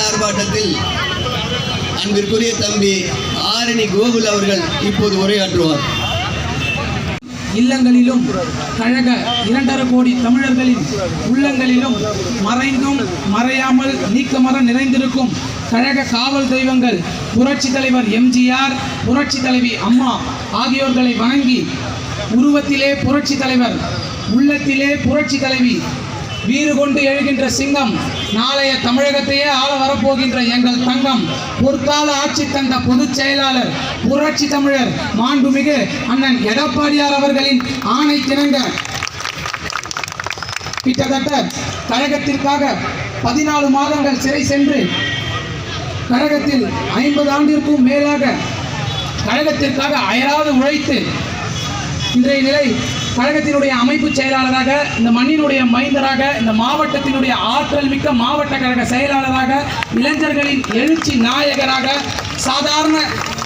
ஆர்ப்பாட்டத்தில் அன்பிற்குரிய தம்பி ஆரணி கோகுல் அவர்கள் இப்போது உரையாற்றுவார். இல்லங்களிலும் கழக இரண்டரை கோடி தமிழர்களின் உள்ளங்களிலும் மறைந்தும் மறையாமல் நீக்க மரம் நிறைந்திருக்கும் கழக காவல் தெய்வங்கள் புரட்சி தலைவர் எம்ஜிஆர் புரட்சி தலைவி அம்மா ஆகியோர்களை வணங்கி உருவத்திலே புரட்சி தலைவர் உள்ளத்திலே புரட்சி தலைவி வீறு கொண்டு எழுகின்ற சிங்கம் நாளைய தமிழகத்தையே ஆள வரப்போகின்ற எங்கள் தங்கம் பொற்கால ஆட்சி தந்த பொதுச் செயலாளர் புரட்சி தமிழர் மாண்புமிகு அண்ணன் எடப்பாடியார் அவர்களின் ஆணை திணங்க கிட்டத்தட்ட கழகத்திற்காக பதினாலு மாதங்கள் சிறை சென்று கழகத்தில் ஐம்பது ஆண்டிற்கும் மேலாக கழகத்திற்காக அயராது உழைத்து இன்றைய நிலை கழகத்தினுடைய அமைப்பு செயலாளராக இந்த மண்ணினுடைய மைந்தராக இந்த மாவட்டத்தினுடைய ஆற்றல் மிக்க மாவட்ட கழக செயலாளராக இளைஞர்களின் எழுச்சி நாயகராக சாதாரண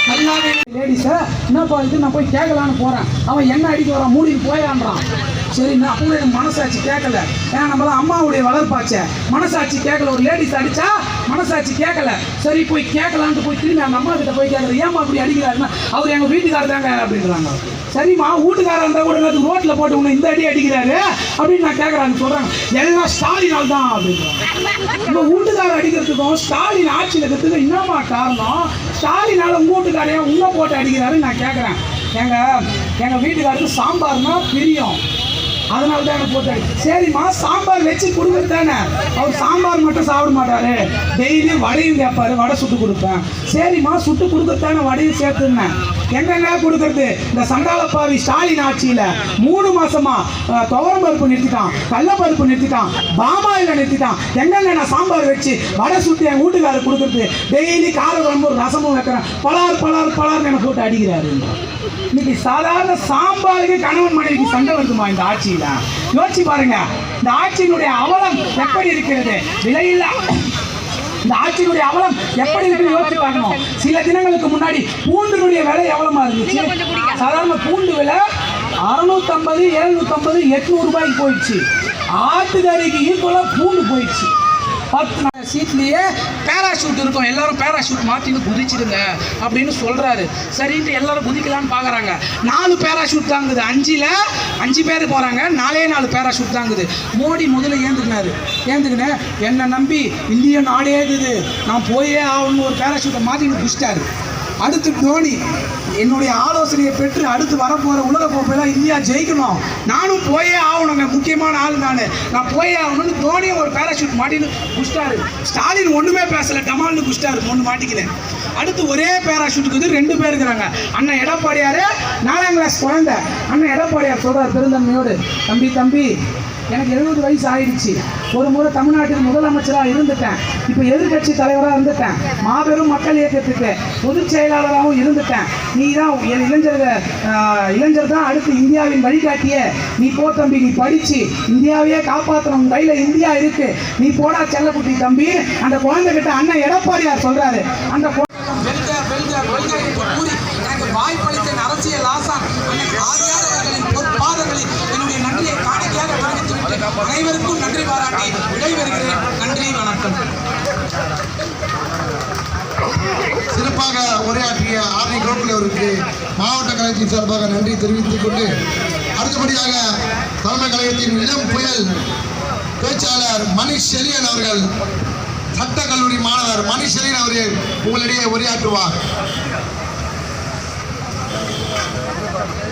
கல்லாவே லேடிஸை என்னப்பா இது? நான் போய் கேட்கலான்னு போகிறேன் அவன் என்ன அடிக்க வரான்? மூடிட்டு போயான்றான். சரி நான் கூட எனக்கு மனசாட்சி கேட்கல ஏன்னா நம்மளாம் அம்மாவுடைய வளர்ப்பாச்சே. மனசாட்சி கேட்கல ஒரு லேடிஸ் அடிச்சா மனசாட்சி கேட்கல சரி போய் கேட்கலான்ட்டு போய் திரும்பி அந்த அம்மா கிட்ட போய் கேட்கறது ஏமா அப்படி அடிக்கிறாருன்னா அவர் எங்கள் வீட்டுக்காரர் தாங்க அப்படின்றாங்க. சரிம்மா வீட்டுக்காரர் கூட ரோட்டில் போட்டு உன்னை இந்த அடி அடிக்கிறாரு அப்படின்னு நான் கேட்குறாங்க சொல்கிறாங்க எல்லாம் ஸ்டாலினால் தான் அப்படின்றாங்க. நம்ம வீட்டுக்காரர் அடிக்கிறதுக்கும் ஸ்டாலின் ஆட்சியில் இருக்கிறதுக்கும் என்னம்மா காரணம்? ஸ்டாலினால் உங்கள் வீட்டுக்காரையா உங்க போட்டு அடிக்கிறாருன்னு நான் கேட்குறேன் எங்கள் எங்கள் வீட்டுக்காரருக்கு சாம்பார்னா பிரியம். அதனால தான் எனக்கு சரிம்மா சாம்பார் வச்சு கொடுக்குறது தானே. அவர் சாம்பார் மட்டும் சாப்பிட மாட்டாரு. டெய்லியும் வடையும் கேட்பாரு வடை சுட்டு கொடுப்பேன். சரிம்மா சுட்டு கொடுக்குறது தானே வடையும் சேர்த்துருந்தேன் என்னென்ன கொடுக்கறது? இந்த சண்டாளப்பாவி ஸ்டாலின் ஆட்சியில் மூணு மாசமா துவரம் பருப்பு நிறுத்திட்டான் கள்ளப்பருப்பு நிறுத்திட்டான் பாமாயில் நிறுத்திட்டான். எங்கெங்க நான் சாம்பார் வச்சு வடை சுட்டு என் வீட்டுக்காரர் கொடுக்கறது? டெய்லி கார குழம்பு ரசமும் வைக்கிறேன். பலார் பலார் பலார்னு எனக்கு போட்டு அடிக்கிறாரு. இன்னைக்கு சாதாரண சாம்பாருக்கு கணவன் மனைவிக்கு சண்டை வருதுமா இந்த ஆட்சியில்? யோசிச்சு பாருங்க. இந்த ஆட்சியினுடைய அவலம் எப்படி இருக்கிறது? விலையில்லா இந்த ஆட்சியினுடைய அவலம் எப்படி இருக்குன்னு யோசிச்சு பார்க்கணும் சில தினங்களுக்கு முன்னாடி பூண்டினுடைய விலை எவ்வளமா இருந்துச்சு? சாதாரண பூண்டு விலை அறுநூத்தம்பது எழுநூத்தம்பது எட்நூறு ரூபாய்க்கு போயிடுச்சு. ஆட்டுக்கறிக்கு ஈக்குவலாக பூண்டு போயிடுச்சு. பத்து சீட்லேயே பேராஷூட் இருக்கும். எல்லாரும் பேராஷூட் மாற்றின்னு குதிச்சிடுங்க அப்படின்னு சொல்கிறாரு சரின்ட்டு எல்லாரும் குதிக்கலான்னு பார்க்குறாங்க நாலு பேராஷூட் தாங்குது. அஞ்சில் அஞ்சு பேர் போகிறாங்க நாலே நாலு பேராஷூட் தாங்குது. மோடி முதல்ல ஏந்துக்கினாரு. ஏந்துக்கினேன் என்னை நம்பி இந்திய நாடே இருக்குது. நான் போயே ஆகணும்னு ஒரு பேராஷூட்டை மாற்றின்னு குடிச்சிட்டாரு அடுத்து தோனி. என்னுடைய ஆலோசனையை பெற்று அடுத்து வரப்போகிற உலக கோப்பையெல்லாம் இந்தியா ஜெயிக்கணும். நானும் போயே ஆகணுங்க. முக்கியமான ஆள் நான். நான் போயே ஆகணும்னு தோனியும் ஒரு பேராஷூட் மாட்டின்னு குஷ்டாரு. ஸ்டாலின் ஒன்றுமே பேசலை. டமால்னு குஷ்டாரு. ஒன்று மாட்டிக்கிறேன் அடுத்து ஒரே பேராஷூட்டுக்கு வந்து ரெண்டு பேர் இருக்கிறாங்க. அண்ணன் எடப்பாடியார் கிளாஸ் குழந்தை அண்ணன் எடப்பாடியார் சொல்கிறார் பெருந்தன்மையோடு. தம்பி தம்பி எனக்கு எழுபது வயசு ஆயிடுச்சு. ஒரு முறை தமிழ்நாட்டில் முதலமைச்சராக இருந்துட்டேன். இப்போ எதிர்க்கட்சி தலைவராக இருந்துட்டேன். மாபெரும் மக்கள் இயக்கத்துக்கு பொதுச் செயலாளராகவும் இருந்துட்டேன். நீ தான் என் இளைஞர்கள் இளைஞர் தான் அடுத்து இந்தியாவின் வழிகாட்டிய. நீ போ தம்பி நீ படிச்சு இந்தியாவையே காப்பாற்றணும் கையில் இந்தியா இருக்கு. நீ போடா செல்லக்குட்டி தம்பி. அந்த குழந்தைகிட்ட அண்ணன் எடப்பாடியார் சொல்கிறாரு அந்த வாய்ப்பளித்த அரசியல் ஆசான் அண்ணன் அவர்களின் பொற்பாதங்களில் என்னுடைய நன்றியை காணிக்கையாக தெரிவித்துவிட்டு அனைவருக்கும் நன்றி பாராட்டி விடைபெறுகிறேன். நன்றி வணக்கம். சிறப்பாக உரையாற்றிய ஆர்டி கோகுல் அவருக்கு மாவட்ட கழகத்தின் சார்பாக நன்றி தெரிவித்துக் கொண்டு அடுத்தபடியாக தலைமை கழகத்தின் இளம் புயல் பேச்சாளர் மணிஷ் செலியன் அவர்கள் சட்ட கல்லூரி மாணவர் மணிஷ் செலியன் அவர்கள் உங்களிடையே உரையாற்றுவார்.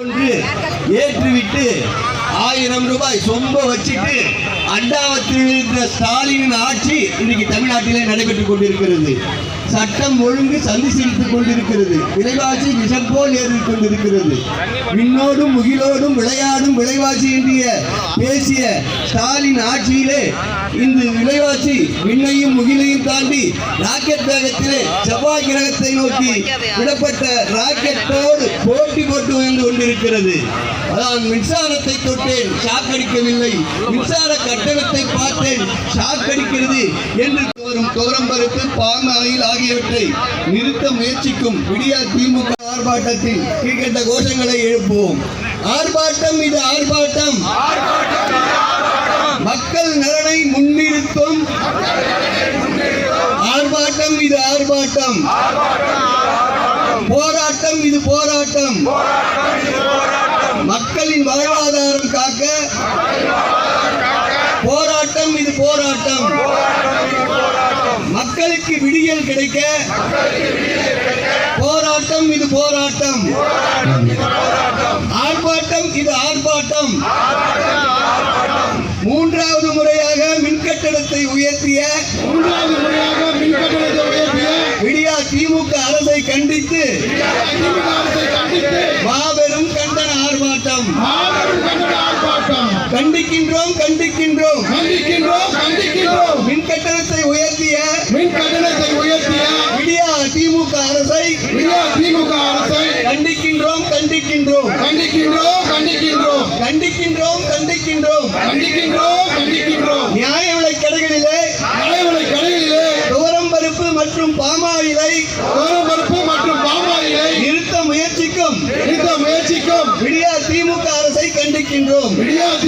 ஒன்று ஏற்றுவிட்டு ஆயிரம் ரூபாய் சொம்ப வச்சுட்டு அண்டாவத்தில் இருக்கிற ஸ்டாலின் ஆட்சி இன்னைக்கு தமிழ்நாட்டிலே நடைபெற்றுக் கொண்டிருக்கிறது. சட்டம் ஒழுங்கு சந்தி சிரித்துக் கொண்டிருக்கிறது. விலைவாசி விஷம் போல் ஏறிக் கொண்டிருக்கிறது. விண்ணோடும் முகிலோடும் விளையாடும் விலைவாசி என்று பேசிய ஸ்டாலின் ஆட்சியிலே இந்த விலைவாசி விண்ணையும் முகிலையும் தாண்டி ராக்கெட் வேகத்திலே செவ்வாய் கிரகத்தை நோக்கி விடப்பட்ட ராக்கெட்டோடு போட்டி போட்டு வந்து கொண்டிருக்கிறது. அதான் மின்சாரத்தை தொட்டேன் ஷாக் அடிக்கவில்லை. மின்சார கட்டணத்தை பார்த்தேன் ஷாக் அடிக்கிறது என்று வரும் துவரம்பருப்பு பாம் ஆயில் ஆகியவற்றை நிறுத்த முயற்சிக்கும் விடியா திமுக ஆர்ப்பாட்டத்தில் கீழ்கண்ட கோஷங்களை எழுப்புவோம். ஆர்ப்பாட்டம் இது ஆர்ப்பாட்டம். மக்கள் நலனை முன்னிறுத்தும். ஆர்ப்பாட்டம் இது ஆர்ப்பாட்டம் ஆர்ப்பாட்டம். போராட்டம். இது போராட்டம். மக்களின் வாழ்வாதாரம் காக்க. போராட்டம் இது போராட்டம். மக்களுக்கு விடியல் கிடைக்க. போராட்டம் இது போராட்டம். ஆர்ப்பாட்டம் இது ஆர்ப்பாட்டம் கண்டித்து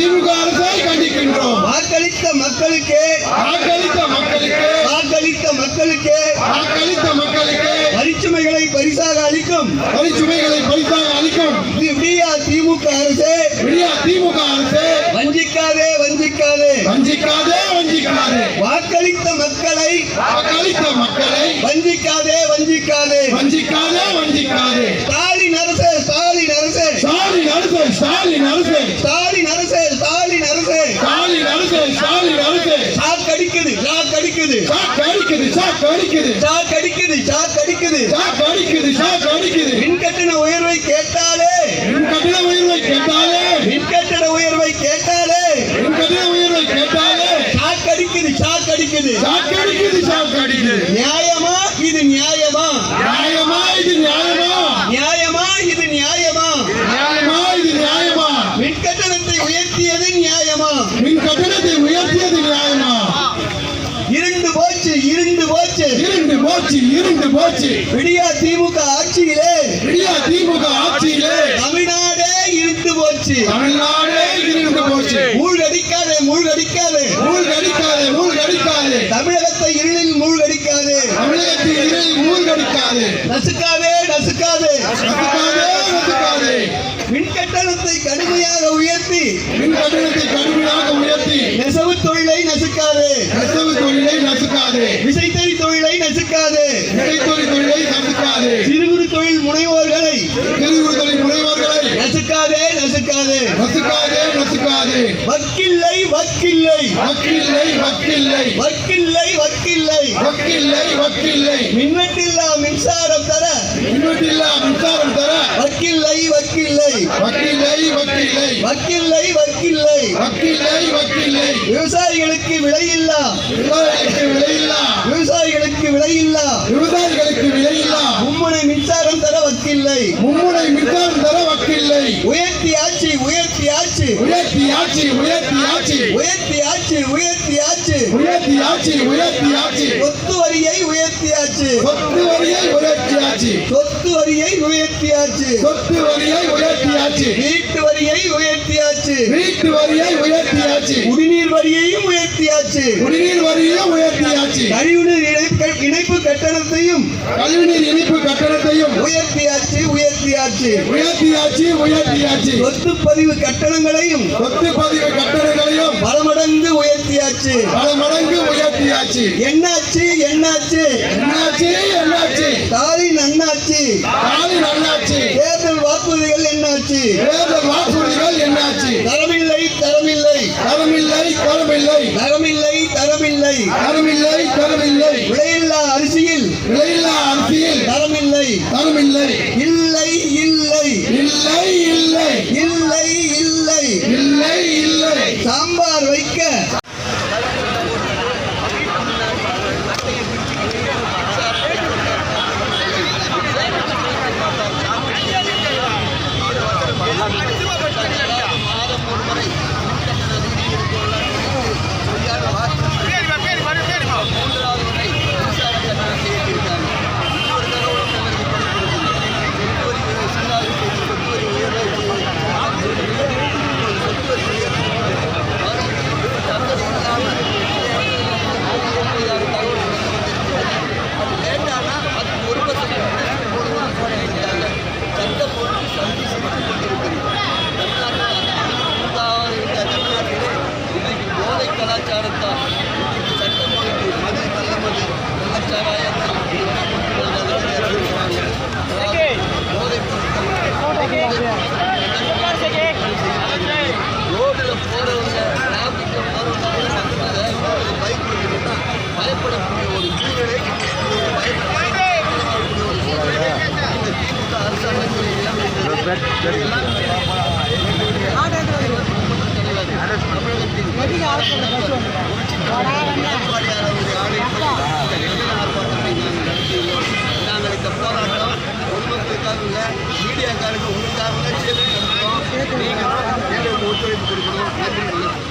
திமுக அரசை கண்டிக்கின்றோம். வாக்களித்த மக்களுக்கே வாக்களித்த மக்களுக்கு வாக்களித்த மக்களுக்கே வாக்களித்த மக்களுக்கு வரிச்சுமைகளை பரிசாக அளிக்கும். வரிச்சுமைகளை பரிசாக அளிக்கும். திமுக அரசே. திமுக அரசு வஞ்சிக்காதே வஞ்சிக்காதே வஞ்சிக்காதே வஞ்சிக்காதே வாக்களித்த மக்களை வாக்களித்த மக்களை வஞ்சிக்காதே வஞ்சிக்காதே வஞ்சிக்காதே வஞ்சிக்காதே ஸ்டாலின் அரசே ஸ்டாலின் அரசே ஸ்டாலின் அரசு ஸ்டாலின் அரசு ஸ்டாலின் அரசே ஸ்டாலின் அரசே ஸ்டாலின் அரசு ஸ்டாலின் அரசு ஷாக் அடிக்குது ஷாக் அடிக்குது சாக்கு அடிக்குது சாக்கு அடிக்குது ஷாக் அடிக்குது ஷாக் அடிக்குது சாக்கு அடிக்குது சாக்கு அடிக்குது மின் கட்டண உயர்வை கேட்டாலே மின் கட்டண உயர்வை கேட்டாலே மின் கட்டண உயர்வை கேட்டாலே மின் கட்டண உயர்வை கேட்டாலே ஷாக் அடிக்குது ஷாக் அடிக்குது சாக்கு அடிக்குது சாக்கு அடிக்குது நியாயமா இது நியாயமா நியாயமா இது நியாயமா நியாயமா இது நியாயமா நியாயமா இது நியாயமா மின் கட்டணத்தை உயர்த்தியது நியாயமா மின் கட்டணத்தை உயர்த்தியது நியாயமா இருண்டு போச்சு இருண்டு போச்சு இருண்டு இருண்டு போச்சு. விடியா திமுக ஆட்சியிலே. விடியா திமுக ஆட்சியிலே. தமிழ்நாடே இருண்டு போச்சு. தமிழ்நாடே இருண்டு போச்சு. மூழ்கடிக்காதே மூழ்கடிக்காதே. மூழ்கடிக்காதே மூழ்கடிக்காதே. தமிழகத்தை இருளில் மூழ்கடிக்காதே. தமிழகத்தில் இருள் மூழ்கடிக்காதே. நசுக்காதே நசுக்காதே. நசுக்காதே நசுக்காதே. மின் கட்டணத்தை கடுமையாக உயர்த்தி. மின் கட்டணத்தை கடுமையாக உயர்த்தி நெசவு தொழிலை நசுக்காதே நெசவு தொழிலை நசுக்காதே விசைத்தறி தொழிலை நசுக்காதே இடைத்தொழில் தொழிலை நசுக்காதே சிறு குறு தொழில் முனைவோர்களை திருவுறுதலின் முனைவர்களை நசுக்காதே நசுக்காதே நசுக்காதே நசுக்காதே வக்கில்லை வக்கில்லை வக்கில்லை. வக்கில்லை வக்கில்லை. வக்கில்லை வக்கில்லை. மின்வெட்டில்லா மின்சாரம் தர. மின்வெட்டில்லா மின்சாரம் தர. வக்கில்லை வக்கில்லை. வக்கில்லை வக்கில்லை. வக்கில்லை வக்கில்லை. வக்கில்லை வக்கில்லை. விவசாயிகளுக்கு விலையில்லா. விவசாயிகளுக்கு விலையில்லா. விவசாயிகளுக்கு விலையில்லா. விவசாயிகளுக்கு விலையில்லா. மும்முனை மின்சாரம் தர வக்கில்லை. மும்முனை மின்சாரம் தர வக்கில்லை. உயர்த்தி ஆட்சி உயர்த்தி ஆட்சி உயர்த்தி ஆட்சி உயர்த்தி ஆட்சி உயர்த்தி ஆட்சி உயர்த்தியாச்சு. உயர்த்தியாச்சு உயர்த்தியாச்சு. சொத்து வரியை உயர்த்தியாச்சு. சொத்து வரியை உயர்த்தியாச்சு. சொத்து வரியை உயர்த்தியாச்சு. சொத்து வரியை உயர்த்தியாச்சு. வீட்டு வரியை உயர்த்தியாச்சு. வீட்டு வரியை உயர்த்தியாச்சு. குடிநீர் வரியையும் உயர்த்தியாச்சு. குடிநீர் வரியையும் உயர்த்தியாச்சு. கழிவுநீர் இணைப்பு இணைப்பு கட்டணத்தையும் கழிவுநீர் இணைப்பு கட்டணத்தையும் உயர்த்தியாச்சு உயர்த்தியாச்சு. உயர்த்தியாச்சு உயர்த்தியாச்சு. சொத்து பதிவு கட்டணங்களையும் சொத்து பதிவு கட்டணங்களையும் பலம் மடங்கு உயர்த்தி ஆட்சி பல மடங்கு உயர்த்தி ஆட்சி என்னாச்சு என்னாச்சு? என்னாச்சு என்னாச்சு? ஸ்டாலின் அண்ணாச்சி ஸ்டாலின் அண்ணாச்சி தேர்தல் வாக்குறுதிகள் என்னாச்சு? தேர்தல் வாக்குறுதிகள் என்னாச்சு? தரமில்லை தரமில்லை. தரமில்லை தரமில்லை. தரமில்லை தரமில்லை. தரமில்லை தரமில்லை. விலையில்லா அரிசியில். விலையில்லா அரிசியில். தரமில்லை. தரமில்லை. இல்லை நாங்கள் போராட்டம் பொதுமக்களுக்காக மீடியாக்காரங்க உங்களுக்காக சேர்த்து நடத்துகிறோம் நீங்களும் எங்களுக்கு ஒத்துழைப்பு கொடுக்கணும் நன்றி